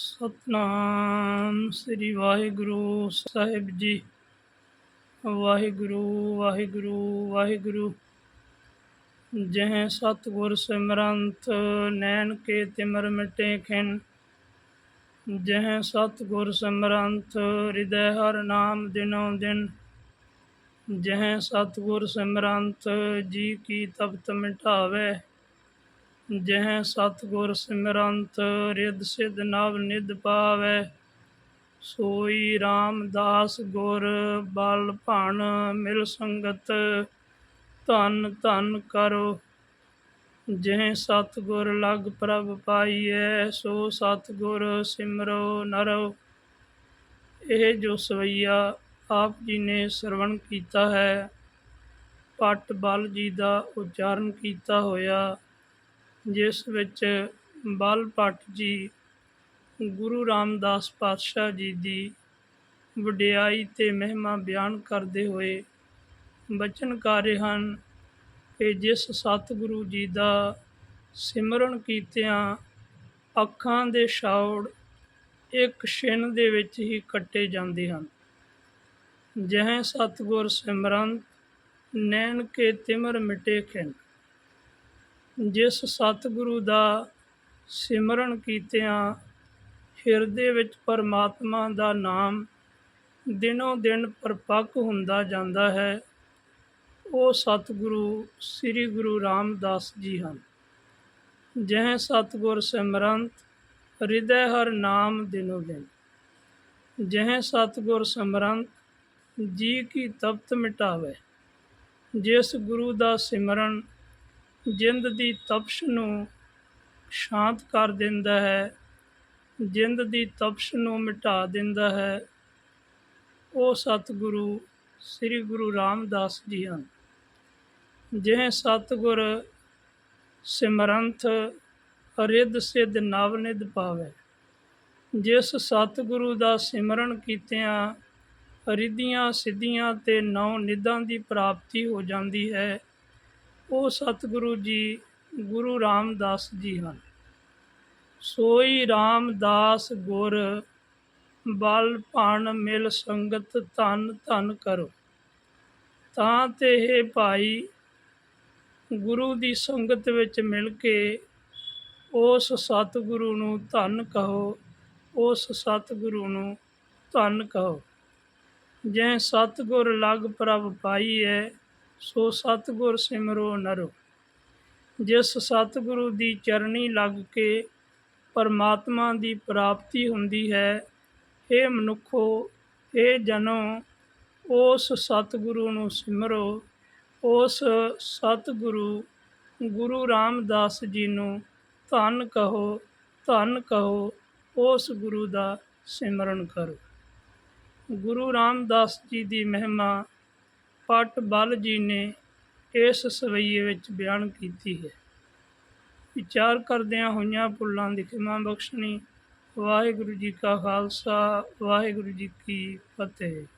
ਸਤਨਾਮ ਸ੍ਰੀ ਵਾਹਿਗੁਰੂ ਸਾਹਿਬ ਜੀ। ਵਾਹਿਗੁਰੂ ਵਾਹਿਗੁਰੂ ਵਾਹਿਗੁਰੂ। ਜਹ ਸਤਿਗੁਰ ਸਿਮਰੰਤ, ਨੈਣ ਕੇ ਤਿਮਰ ਮਿਟੇ ਖਿਨ। ਜਹ ਸਤਿਗੁਰ ਸਿਮਰੰਤ, ਹਿਰਦੈ ਹਰ ਨਾਮ ਦਿਨੋ ਦਿਨ। ਜਹ ਸਤਿਗੁਰ ਸਿਮਰੰਤ, ਜੀ ਕੀ ਤਪਤ ਮਿਟਾਵੇ। ਜਹ ਸਤਿਗੁਰ ਸਿਮਰੰਤ ਰਿਦ ਸਿਧ ਨਵ ਨਿਧ ਪਾਵੈ। ਸੋਈ ਰਾਮਦਾਸ ਗੁਰ ਬਲ ਭਣ ਮਿਲ ਸੰਗਤ, ਧਨ ਧਨ ਕਰੋ। ਜਿਹ ਸਤਿਗੁਰ ਲਗ ਪ੍ਰਭ ਪਾਈਐ, ਸੋ ਸਤਿਗੁਰ ਸਿਮਰੋ ਨਰੋ। ਇਹ ਜੋ ਸਵਈਆ ਆਪ ਜੀ ਨੇ ਸਰਵਣ ਕੀਤਾ ਹੈ, ਪਟ ਬਲ ਜੀ ਦਾ ਉਚਾਰਨ ਕੀਤਾ ਹੋਇਆ। ਜਿਸ ਵਿੱਚ ਬਾਲ ਭੱਟ ਜੀ, ਗੁਰੂ ਰਾਮਦਾਸ ਪਾਤਸ਼ਾਹ ਜੀ ਦੀ ਵਡਿਆਈ ਤੇ ਮਹਿਮਾ ਬਿਆਨ ਕਰਦੇ ਹੋਏ ਬਚਨ ਕਰ ਹਨ ਕਿ ਜਿਸ ਸਤਿਗੁਰੂ ਜੀ ਦਾ ਸਿਮਰਨ ਕੀਤਿਆਂ ਅੱਖਾਂ ਦੇ ਛਾਉੜ ਇੱਕ ਛਿਨ ਦੇ ਵਿੱਚ ਹੀ ਕੱਟੇ ਜਾਂਦੇ ਹਨ। ਜਹ ਸਤਿਗੁਰ ਸਿਮਰਨ ਨੈਣ ਕੇ ਤਿਮਰ ਮਿਟੇ ਖਿੰਨ। ਜਿਸ ਸਤਿਗੁਰੂ ਦਾ ਸਿਮਰਨ ਕੀਤਿਆਂ ਹਿਰਦੇ ਵਿੱਚ ਪਰਮਾਤਮਾ ਦਾ ਨਾਮ ਦਿਨੋਂ ਦਿਨ ਪਰਪੱਕ ਹੁੰਦਾ ਜਾਂਦਾ ਹੈ, ਉਹ ਸਤਿਗੁਰੂ ਸ੍ਰੀ ਗੁਰੂ ਰਾਮਦਾਸ ਜੀ ਹਨ, ਜਹ ਸਤਿਗੁਰ ਸਿਮਰੰਤ ਹਿਰਦੈ ਹਰ ਨਾਮ ਦਿਨੋ ਦਿਨ, ਜਹ ਸਤਿਗੁਰ ਸਿਮਰੰਤ ਜੀ ਕੀ ਤਪਤ ਮਿਟਾਵੇ, ਜਿਸ ਗੁਰੂ ਦਾ ਸਿਮਰਨ ਜਿੰਦ ਦੀ ਤਪਸ਼ ਨੂੰ ਸ਼ਾਂਤ ਕਰ ਦਿੰਦਾ ਹੈ, ਜਿੰਦ ਦੀ ਤਪਸ਼ ਨੂੰ ਮਿਟਾ ਦਿੰਦਾ ਹੈ। ਉਹ ਸਤਿਗੁਰੂ, ਸ੍ਰੀ ਗੁਰੂ ਰਾਮਦਾਸ ਜੀ ਹਨ ਜਿਹ ਸਤਿਗੁਰ ਸਿਮਰੰਥ ਅਰਿੱਧ ਸਿੱਧ ਨਵ ਨਿਧ ਪਾਵੇ। ਜਿਸ ਸਤਿਗੁਰੂ ਦਾ ਸਿਮਰਨ ਕੀਤਿਆਂ ਅਰਿੱਧੀਆਂ ਸਿੱਧੀਆਂ ਤੇ ਨੌ ਨਿਧਾਂ ਦੀ ਪ੍ਰਾਪਤੀ ਹੋ ਜਾਂਦੀ ਹੈ ਉਹ ਸਤਿਗੁਰੂ ਜੀ, ਗੁਰੂ ਰਾਮਦਾਸ ਜੀ ਹਨ। ਸੋਈ ਰਾਮਦਾਸ ਗੁਰ, ਬਲ ਭਣ ਮਿਲ ਸੰਗਤ ਧਨ ਧਨ ਕਰੋ। ਤਾਂ ਤੇ ਇਹ ਭਾਈ, ਗੁਰੂ ਦੀ ਸੰਗਤ ਵਿੱਚ ਮਿਲ ਕੇ ਉਸ ਸਤਿਗੁਰੂ ਨੂੰ ਧੰਨ ਕਹੋ, ਉਸ ਸਤਿਗੁਰੂ ਨੂੰ ਧੰਨ ਕਹੋ। ਜੈ ਸਤਿਗੁਰ ਲਗ ਪ੍ਰਭ ਪਾਈ ਹੈ ਸੋ ਸਤਿਗੁਰ ਸਿਮਰੋ ਨਰੋ। ਜਿਸ ਸਤਿਗੁਰੂ ਦੀ ਚਰਣੀ ਲੱਗ ਕੇ ਪਰਮਾਤਮਾ ਦੀ ਪ੍ਰਾਪਤੀ ਹੁੰਦੀ ਹੈ ਇਹ ਮਨੁੱਖੋ ਇਹ ਜਨੋ, ਉਸ ਸਤਿਗੁਰੂ ਨੂੰ ਸਿਮਰੋ, ਉਸ ਸਤਿਗੁਰੂ ਗੁਰੂ ਰਾਮਦਾਸ ਜੀ ਨੂੰ ਧੰਨ ਕਹੋ ਧੰਨ ਕਹੋ, ਉਸ ਗੁਰੂ ਦਾ ਸਿਮਰਨ ਕਰੋ। ਗੁਰੂ ਰਾਮਦਾਸ ਜੀ ਦੀ ਮਹਿਮਾ ਪਟ ਬਲ ਜੀ ਨੇ ਇਸ ਸਵਈਏ ਵਿੱਚ ਬਿਆਨ ਕੀਤੀ ਹੈ। ਵਿਚਾਰ ਕਰਦਿਆਂ ਹੋਈਆਂ ਭੁੱਲਾਂ ਦੀ ਖਿਮਾ ਬਖਸ਼ਣੀ। ਵਾਹਿਗੁਰੂ ਜੀ ਕਾ ਖਾਲਸਾ, ਵਾਹਿਗੁਰੂ ਜੀ ਕੀ ਫਤਿਹ।